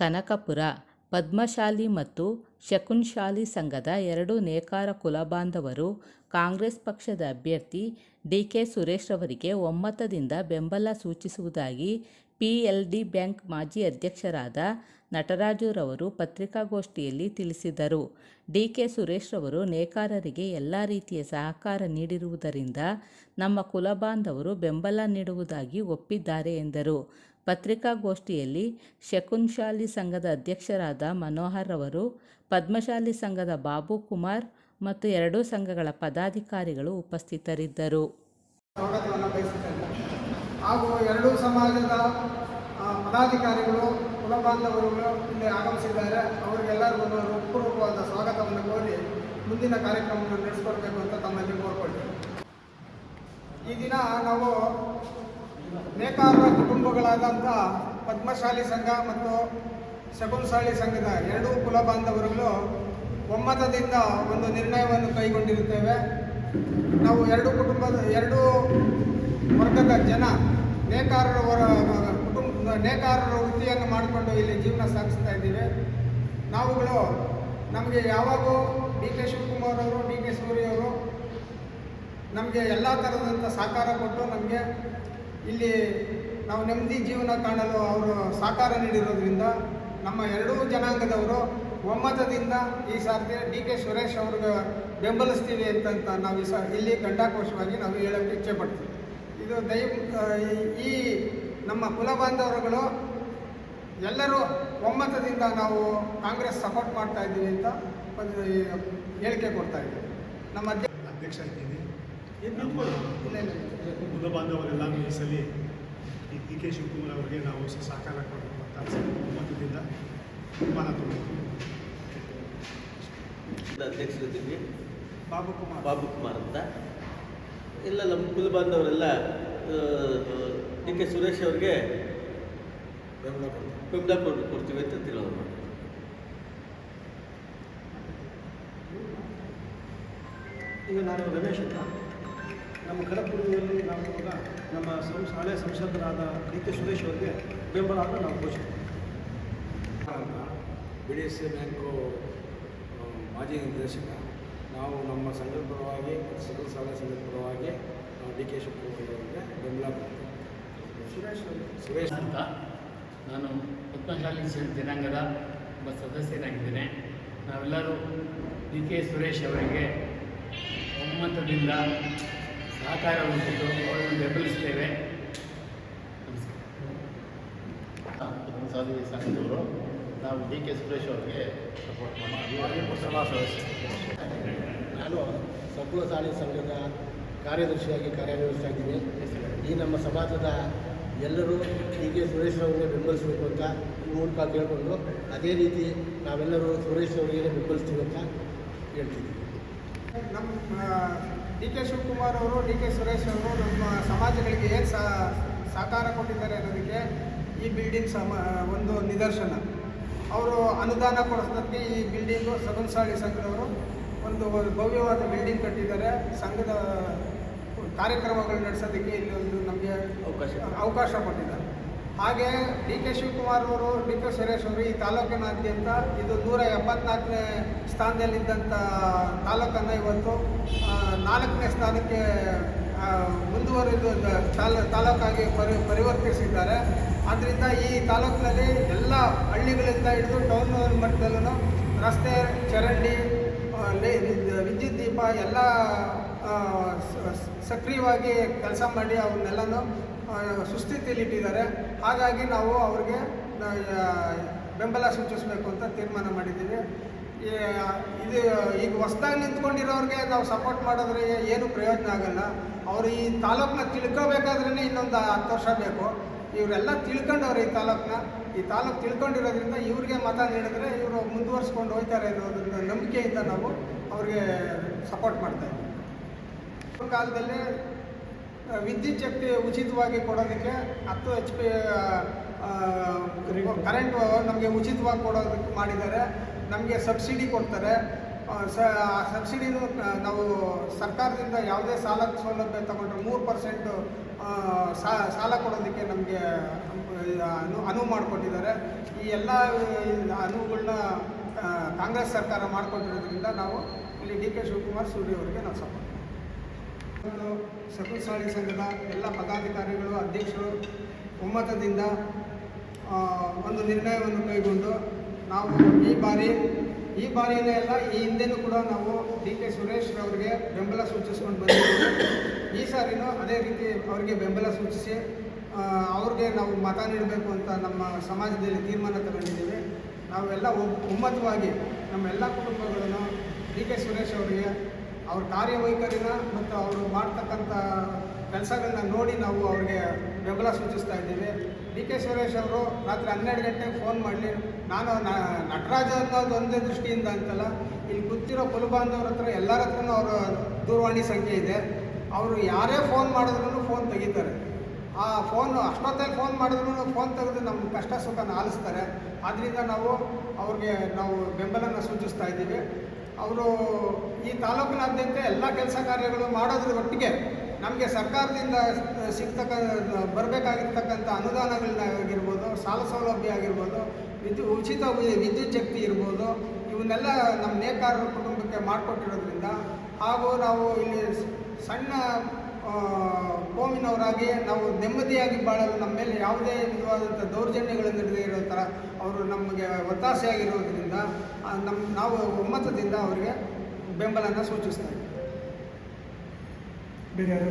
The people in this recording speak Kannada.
ಕನಕಪುರ, ಪದ್ಮಶಾಲಿ ಮತ್ತು ಶಕುನ್ಶಾಲಿ ಸಂಘದ ಎರಡು ನೇಕಾರ ಕುಲಬಾಂಧವರು, ಕಾಂಗ್ರೆಸ್ ಪಕ್ಷದ ಅಭ್ಯರ್ಥಿ ಡಿ ಕೆ ಸುರೇಶ್ ರವರಿಗೆ ಒಮ್ಮತದಿಂದ ಬೆಂಬಲ ಸೂಚಿಸುವುದಾಗಿ ಪಿಎಲ್ಡಿ ಬ್ಯಾಂಕ್ ಮಾಜಿ ಅಧ್ಯಕ್ಷರಾದ ನಟರಾಜುರವರು ಪತ್ರಿಕಾಗೋಷ್ಠಿಯಲ್ಲಿ ತಿಳಿಸಿದರು. ಡಿ ಕೆ ಸುರೇಶ್ ರವರು ನೇಕಾರರಿಗೆ ಎಲ್ಲ ರೀತಿಯ ಸಹಕಾರ ನೀಡಿರುವುದರಿಂದ ನಮ್ಮ ಕುಲಬಾಂಧವರು ಬೆಂಬಲ ನೀಡುವುದಾಗಿ ಒಪ್ಪಿದ್ದಾರೆ ಎಂದರು. ಪತ್ರಿಕಾಗೋಷ್ಠಿಯಲ್ಲಿ ಶಕುನ್ಶಾಲಿ ಸಂಘದ ಅಧ್ಯಕ್ಷರಾದ ಮನೋಹರ್ ಅವರು, ಪದ್ಮಶಾಲಿ ಸಂಘದ ಬಾಬು ಕುಮಾರ್ ಮತ್ತು ಎರಡೂ ಸಂಘಗಳ ಪದಾಧಿಕಾರಿಗಳು ಉಪಸ್ಥಿತರಿದ್ದರು. ಹಾಗೂ ಎರಡೂ ಸಮಾಜದ ಪದಾಧಿಕಾರಿಗಳು, ಕುಲಬಾಂಧವರು ಇಲ್ಲಿ ಆಗಮಿಸಿದ್ದಾರೆ. ಅವರಿಗೆಲ್ಲರಿಗೂ ಹೃತ್ಪೂರ್ವಕವಾದ ಸ್ವಾಗತವನ್ನು ಕೋರಿ ಮುಂದಿನ ಕಾರ್ಯಕ್ರಮವನ್ನು ನಡೆಸ್ಕೊಡ್ಬೇಕು ಅಂತ ತಮ್ಮಲ್ಲಿ ಕೋರ್ಕೊಳ್ತೇವೆ ಈ ದಿನ ನಾವು ನೇಕಾರರ ಕುಟುಂಬಗಳಾದಂಥ ಪದ್ಮಶಾಲಿ ಸಂಘ ಮತ್ತು ಶಗುನ್ಶಾಲಿ ಸಂಘದ ಎರಡೂ ಕುಲಬಾಂಧವರುಗಳು ಒಮ್ಮತದಿಂದ ಒಂದು ನಿರ್ಣಯವನ್ನು ಕೈಗೊಂಡಿರುತ್ತೇವೆ. ನಾವು ಎರಡು ಕುಟುಂಬದ, ಎರಡು ವರ್ಗದ ಜನ ನೇಕಾರರ ವರ ಕುಟುಂಬ ನೇಕಾರರ ವೃತ್ತಿಯನ್ನು ಮಾಡಿಕೊಂಡು ಇಲ್ಲಿ ಜೀವನ ಸಾಗಿಸ್ತಾ ಇದ್ದೀವಿ. ನಾವುಗಳು ನಮಗೆ ಯಾವಾಗೂ ಡಿ ಕೆ ಶಿವಕುಮಾರ್ ಅವರು, ಡಿ ಕೆ ಸೂರ್ಯ ಅವರು ನಮಗೆ ಎಲ್ಲ ಥರದಂಥ ಸಹಕಾರ ಕೊಟ್ಟು ನಮಗೆ ಇಲ್ಲಿ ನಾವು ನೆಮ್ಮದಿ ಜೀವನ ಕಾಣಲು ಅವರು ಸಹಕಾರ ನೀಡಿರೋದ್ರಿಂದ ನಮ್ಮ ಎರಡೂ ಜನಾಂಗದವರು ಒಮ್ಮತದಿಂದ ಈ ಸಾರ್ತಿ ಡಿ ಕೆ ಸುರೇಶ್ ಅವ್ರಿಗೆ ಬೆಂಬಲಿಸ್ತೀವಿ ಅಂತಂತ ನಾವು ಈ ಇಲ್ಲಿ ಗಂಡಾಕೋಶವಾಗಿ ನಾವು ಹೇಳೋಕ್ಕೆ ಇಚ್ಛೆ ಪಡ್ತೀವಿ ಇದು ದಯ ಈ ನಮ್ಮ ಕುಲಬಾಂಧವರುಗಳು ಎಲ್ಲರೂ ಒಮ್ಮತದಿಂದ ನಾವು ಕಾಂಗ್ರೆಸ್ ಸಪೋರ್ಟ್ ಮಾಡ್ತಾ ಇದ್ದೀವಿ ಅಂತ ಒಂದು ಹೇಳಿಕೆ ಕೊಡ್ತಾ ಇದ್ದೀವಿ ನಮ್ಮ ಅಧ್ಯ ಅಧ್ಯಕ್ಷ ಇದ್ದೀನಿ ಇಲ್ಲ ಇಲ್ಲ ಇಲ್ಲ. ಕುಲ ಬಾಂಧವರೆಲ್ಲ ಈ ಸಲ ಡಿ ಕೆ ಶಿವಕುಮಾರ್ ಅವರಿಗೆ ನಾವು ಸಹಕಾರ ಕೊಡಬೇಕು ಅಂತ ಒಮ್ಮತದಿಂದ ತೀರ್ಮಾನ ತಗೊಂಡು ಅಧ್ಯಕ್ಷರಿದ್ದೀವಿ ಬಾಬು ಕುಮಾರ್. ಬಾಬು ಕುಮಾರ್ ಅಂತ. ಎಲ್ಲ ನಮ್ಮ ಕುಲ ಬಾಂಧವರೆಲ್ಲ ಡಿ ಕೆ ಸುರೇಶ್ ಅವ್ರಿಗೆ ಬೆಂಬಲ ಕೊಡ್- ಕೊಡ್ತೀವಿ ಅಂತ ತಿಳೋದು ಮಾಡಿ ಈಗ ನಾನು ರಮೇಶ್ ಅಂತ. ನಮ್ಮ ಕನಕಪುರದಲ್ಲಿ ನಾವು ಇವಾಗ ನಮ್ಮ ಸಂ ಶಾಲೆಯ ಸಂಸದರಾದ ಡಿ ಕೆ ಸುರೇಶ್ ಅವರಿಗೆ ಬೆಂಬಲವನ್ನು ನಾವು ಘೋಷಣೆ ಅಂತ B D S C bank ಮಾಜಿ ನಿರ್ದೇಶಕ. ನಾವು ನಮ್ಮ ಸಂಘದ ಪರವಾಗಿ ಮತ್ತು ಸಕಲ ಸಾಲ ಸಂಘದ ಪರವಾಗಿ ಡಿ ಕೆ ಶಿವಕುಮಾರ್ ಅವರಿಗೆ ಬೆಂಬಲ ಸುರೇಶ್ ಅವರು. ಸುರೇಶ್. ಅಂತ ನಾನು ಪದ್ಮಶಾಲಿ ಜನಾಂಗದ ಒಬ್ಬ ಸದಸ್ಯನಾಗಿದ್ದೇನೆ. ನಾವೆಲ್ಲರೂ ಡಿ ಕೆ ಸುರೇಶ್ ಅವರಿಗೆ ಒಮ್ಮತದಿಂದ ಸಹಕಾರವನ್ನು ಕೊಟ್ಟು ಅವರನ್ನು ಬೆಂಬಲಿಸ್ತೇವೆ. ನಮಸ್ಕಾರ. ಸಂಘದವರು. ನಾವು ಡಿ ಕೆ ಸುರೇಶ್ ಅವರಿಗೆ ಸಪೋರ್ಟ್ ಮಾಡ್ತೀವಿ ನಾನು ನಾನು ಸಕುಲಶಾಲಿ ಸಂಘದ ಕಾರ್ಯದರ್ಶಿಯಾಗಿ ಕಾರ್ಯನಿರ್ವಹಿಸ್ತಾ ಇದ್ದೀನಿ. ಈ ನಮ್ಮ ಸಮಾಜದ ಎಲ್ಲರೂ ಡಿ ಕೆ ಸುರೇಶ್ ಅವರಿಗೆ ಬೆಂಬಲಿಸಬೇಕು ಅಂತ ಈ ಮೂಲಕ ಕೇಳಿಕೊಂಡು, ಅದೇ ರೀತಿ ನಾವೆಲ್ಲರೂ ಸುರೇಶ್ ಅವರಿಗೆ ಬೆಂಬಲಿಸ್ತೀವಿ ಅಂತ ಹೇಳ್ತೀವಿ ನಮ್ಮ ಡಿ ಕೆ ಶಿವಕುಮಾರ್ ಅವರು ಡಿ ಕೆ ಸುರೇಶ್ ಅವರು ನಮ್ಮ ಸಮಾಜಗಳಿಗೆ ಏನು ಸಹಕಾರ ಕೊಟ್ಟಿದ್ದಾರೆ ಅನ್ನೋದಕ್ಕೆ ಈ ಬಿಲ್ಡಿಂಗ್ ಸಮ ಒಂದು ನಿದರ್ಶನ. ಅವರು ಅನುದಾನ ಕೊಡಿಸೋದಕ್ಕೆ ಈ ಬಿಲ್ಡಿಂಗು ಸಗನ್ಸಾಳಿ ಸಂಘದವರು ಒಂದು ಭವ್ಯವಾದ ಬಿಲ್ಡಿಂಗ್ ಕಟ್ಟಿದ್ದಾರೆ. ಸಂಘದ ಕಾರ್ಯಕ್ರಮಗಳು ನಡೆಸೋದಕ್ಕೆ ಇಲ್ಲಿ ಒಂದು ನಮಗೆ ಅವಕಾಶ. ಅವಕಾಶ ಕೊಟ್ಟಿದ್ದಾರೆ. ಹಾಗೆ ಡಿ ಕೆ ಶಿವಕುಮಾರ್ ಅವರು, ಡಿ ಕೆ ಸುರೇಶ್ ಅವರು ಈ ತಾಲೂಕಿನಾದ್ಯಂತ ಇದು ನೂರ ಎಪ್ಪತ್ನಾಲ್ಕನೇ ಸ್ಥಾನದಲ್ಲಿದ್ದಂಥ ತಾಲೂಕನ್ನು ಇವತ್ತು ನಾಲ್ಕನೇ ಸ್ಥಾನಕ್ಕೆ ಮುಂದುವರಿದು ತಾಲ, ತಾಲೂಕಾಗಿ ಪರಿ, ಪರಿವರ್ತಿಸಿದ್ದಾರೆ. ಆದ್ದರಿಂದ ಈ ತಾಲೂಕಿನಲ್ಲಿ ಎಲ್ಲ ಹಳ್ಳಿಗಳಿಂದ ಹಿಡಿದು ಟೌನ್ ಮಟ್ಟದಲ್ಲೂ ರಸ್ತೆ, ಚರಂಡಿ ವಿದ್ಯುತ್ ದೀಪ, ಎಲ್ಲ ಸಕ್ರಿಯವಾಗಿ ಕೆಲಸ ಮಾಡಿ ಅವ್ರನ್ನೆಲ್ಲನೂ ಸುಸ್ಥಿತಿಯಲ್ಲಿಟ್ಟಿದ್ದಾರೆ ಹಾಗಾಗಿ ನಾವು ಅವ್ರಿಗೆ ಬೆಂಬಲ ಸೂಚಿಸಬೇಕು ಅಂತ ತೀರ್ಮಾನ ಮಾಡಿದ್ದೀವಿ. ಇದು, ಈಗ ಹೊಸ್ದಾಗಿ ನಿಂತ್ಕೊಂಡಿರೋರಿಗೆ ನಾವು ಸಪೋರ್ಟ್ ಮಾಡಿದ್ರೆ ಏನು ಪ್ರಯೋಜನ ಆಗಲ್ಲ. ಅವರು ಈ ತಾಲೂಕನ್ನ ತಿಳ್ಕೋಬೇಕಾದ್ರೇ ಇನ್ನೊಂದು ಹತ್ತು ವರ್ಷ ಬೇಕು. ಇವರೆಲ್ಲ ತಿಳ್ಕೊಂಡವ್ರೆ ಈ ತಾಲೂಕನ್ನ ಈ ತಾಲೂಕು ತಿಳ್ಕೊಂಡಿರೋದ್ರಿಂದ ಇವ್ರಿಗೆ ಮತ ನೀಡಿದ್ರೆ ಇವರು ಮುಂದುವರ್ಸ್ಕೊಂಡು ಹೋಗ್ತಾರೆ ಅನ್ನೋದ್ರ ನಂಬಿಕೆಯಿಂದ ನಾವು ಅವ್ರಿಗೆ ಸಪೋರ್ಟ್ ಮಾಡ್ತಾ ಇದ್ದೀವಿ. ಕಾಲದಲ್ಲಿ ವಿದ್ಯುತ್ ಶಕ್ತಿ ಉಚಿತವಾಗಿ ಕೊಡೋದಕ್ಕೆ ಹತ್ತು ಎಚ್ ಪಿ ಕರೆಂಟ್ ನಮಗೆ ಉಚಿತವಾಗಿ ಕೊಡೋದಕ್ಕೆ ಮಾಡಿದ್ದಾರೆ. ನಮಗೆ ಸಬ್ಸಿಡಿ ಕೊಡ್ತಾರೆ. ಸ ಆ ಸಬ್ಸಿಡಿನೂ ನಾವು ಸರ್ಕಾರದಿಂದ ಯಾವುದೇ ಸಾಲ ಸೌಲಭ್ಯ ತಗೊಂಡ್ರೆ ಮೂರು ಪರ್ಸೆಂಟು ಸಾಲ ಕೊಡೋದಕ್ಕೆ ನಮಗೆ ಅನು ಅನುವು ಮಾಡಿಕೊಟ್ಟಿದ್ದಾರೆ. ಈ ಎಲ್ಲ ಅನುವುಗಳನ್ನ ಕಾಂಗ್ರೆಸ್ ಸರ್ಕಾರ ಮಾಡಿಕೊಟ್ಟಿರೋದ್ರಿಂದ ನಾವು ಇಲ್ಲಿ ಡಿ ಕೆ ಶಿವಕುಮಾರ್ ಸೂರ್ಯ ಅವರಿಗೆ ನಾವು ಸಪೋರ್ಟ್ ಸಾರಿಗೆ ಸಂಘದ ಎಲ್ಲ ಪದಾಧಿಕಾರಿಗಳು, ಅಧ್ಯಕ್ಷರು ಒಮ್ಮತದಿಂದ ಒಂದು ನಿರ್ಣಯವನ್ನು ಕೈಗೊಂಡು ನಾವು ಈ ಬಾರಿ, ಈ ಬಾರಿಯೇ ಅಲ್ಲ ಈ ಹಿಂದೆನೂ ಕೂಡ ನಾವು ಡಿ ಕೆ ಸುರೇಶ್ ಅವರಿಗೆ ಬೆಂಬಲ ಸೂಚಿಸ್ಕೊಂಡು ಬಂದಿದ್ದೀವಿ. ಈ ಸಾರಿನೂ ಅದೇ ರೀತಿ ಅವರಿಗೆ ಬೆಂಬಲ ಸೂಚಿಸಿ ಅವ್ರಿಗೆ ನಾವು ಮತ ನೀಡಬೇಕು ಅಂತ ನಮ್ಮ ಸಮಾಜದಲ್ಲಿ ತೀರ್ಮಾನ ತಗೊಂಡಿದ್ದೀವಿ. ನಾವೆಲ್ಲ ಒಮ್ಮತವಾಗಿ ಒಮ್ಮತವಾಗಿ ನಮ್ಮೆಲ್ಲ ಕುಟುಂಬಗಳನ್ನು ಡಿ ಕೆ ಸುರೇಶ್ ಅವರಿಗೆ ಅವ್ರ ಕಾರ್ಯವೈಖರಿನ ಮತ್ತು ಅವರು ಮಾಡ್ತಕ್ಕಂಥ ಕೆಲಸಗಳನ್ನ ನೋಡಿ ನಾವು ಅವ್ರಿಗೆ ಬೆಂಬಲ ಸೂಚಿಸ್ತಾ ಇದ್ದೀವಿ. ಡಿ ಕೆ ಸುರೇಶ್ ಅವರು ರಾತ್ರಿ ಹನ್ನೆರಡು ಗಂಟೆಗೆ ಫೋನ್ ಮಾಡಲಿ ನಾನು ನಟರಾಜ ಅನ್ನೋದು ಒಂದೇ ದೃಷ್ಟಿಯಿಂದ ಅಂತಲ್ಲ, ಇಲ್ಲಿ ಕೂತಿರೋ ಕುಲಬಾಂಧವ್ರ ಹತ್ರ ಎಲ್ಲರ ಹತ್ರನೂ ಅವರ ದೂರವಾಣಿ ಸಂಖ್ಯೆ ಇದೆ. ಅವರು ಯಾರೇ ಫೋನ್ ಮಾಡಿದ್ರು ಫೋನ್ ತೆಗಿತಾರೆ. ಆ ಫೋನ್ ಅಷ್ಟೊತ್ತಲ್ಲಿ ಫೋನ್ ಮಾಡಿದ್ರು ಫೋನ್ ತೆಗೆದು ನಮ್ಮ ಕಷ್ಟ ಸುಖನ ಆಲಿಸ್ತಾರೆ. ಆದ್ದರಿಂದ ನಾವು ಅವ್ರಿಗೆ ನಾವು ಬೆಂಬಲನ ಸೂಚಿಸ್ತಾ ಇದ್ದೀವಿ. ಅವರು ಈ ತಾಲೂಕಿನಾದ್ಯಂತ ಎಲ್ಲ ಕೆಲಸ ಕಾರ್ಯಗಳು ಮಾಡೋದ್ರ ಒಟ್ಟಿಗೆ ನಮಗೆ ಸರ್ಕಾರದಿಂದ ಸಿಗ್ತಕ್ಕ, ಬರಬೇಕಾಗಿರ್ತಕ್ಕಂಥ ಅನುದಾನಗಳನ್ನ ಆಗಿರ್ಬೋದು ಸಾಲ ಸೌಲಭ್ಯ ಆಗಿರ್ಬೋದು, ವಿದ್ಯು, ಉಚಿತ ವಿದ್ಯುತ್ ಶಕ್ತಿ ಇರ್ಬೋದು, ಇವನ್ನೆಲ್ಲ ನಮ್ಮ ನೇಕಾರರ ಕುಟುಂಬಕ್ಕೆ ಮಾಡಿಕೊಟ್ಟಿರೋದ್ರಿಂದ ಹಾಗೂ ನಾವು ಇಲ್ಲಿ ಸಣ್ಣ ಕೋಮಿನವರಾಗಿ ನಾವು ನೆಮ್ಮದಿಯಾಗಿ ಬಾಳಲು ನಮ್ಮ ಮೇಲೆ ಯಾವುದೇ ವಿಧವಾದಂಥ ದೌರ್ಜನ್ಯಗಳು ನಡೆದೇ ಥರ ಅವರು ನಮಗೆ ಒತ್ತಾಸೆಯಾಗಿರೋದ್ರಿಂದ ನಮ್ಮ ನಾವು ಒಮ್ಮತದಿಂದ ಅವರಿಗೆ ಬೆಂಬಲನ ಸೂಚಿಸ್ತಾ ಇದ್ದೀವಿ ಬೇರೆ